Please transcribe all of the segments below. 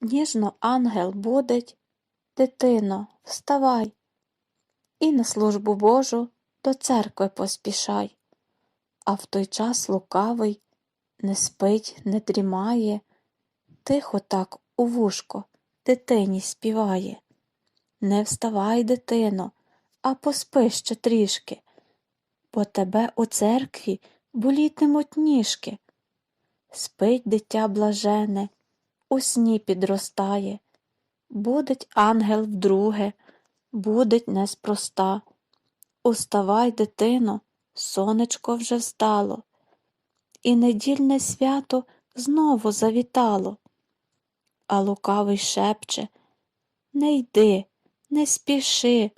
ніжно ангел будить, дитино, вставай, і на службу Божу до церкви поспішай. А в той час лукавий не спить, не дрімає, тихо так у вушко дитині співає. Не вставай, дитино, а поспи ще трішки, бо тебе у церкві болітимуть ніжки. Спить дитя блажене, у сні підростає, будить ангел вдруге, будить неспроста. Уставай, дитино, сонечко вже встало, і недільне свято знову завітало. А лукавий шепче Не йди, не спіши,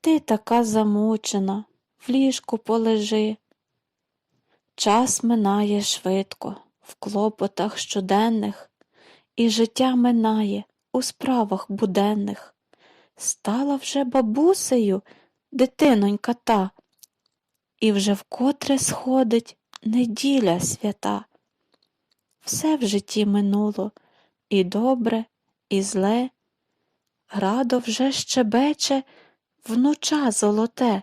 ти така замучена, в ліжку полежи. Час минає швидко, в клопотах щоденних, і життя минає у справах буденних. Стала вже бабусею дитинонька та, і вже вкотре сходить неділя свята. Все в житті минуло, і добре, і зле, Градо вже щебече внуча золоте.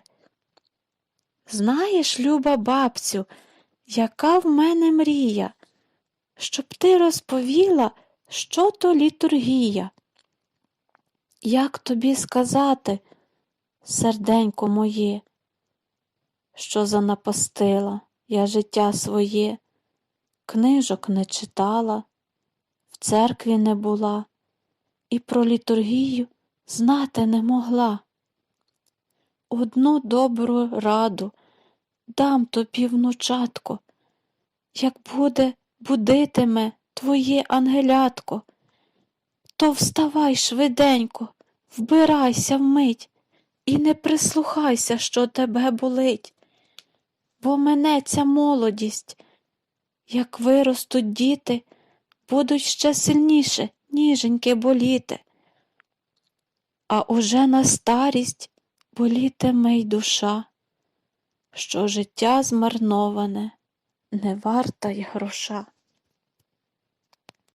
Знаєш, люба бабцю, яка в мене мрія, щоб ти розповіла, що то літургія. Як тобі сказати, серденько моє, що занапастила я життя своє, книжок не читала, в церкві не була і про літургію знати не могла. Одну добру раду дам тобі, внучатко, як буде будитиме твоє ангелятко, то вставай швиденько, вбирайся вмить і не прислухайся, що тебе болить, бо минеться молодість, як виростуть діти, будуть ще сильніше ніженьки боліти, а уже на старість болітиме й душа, що життя змарноване не варта й гроша.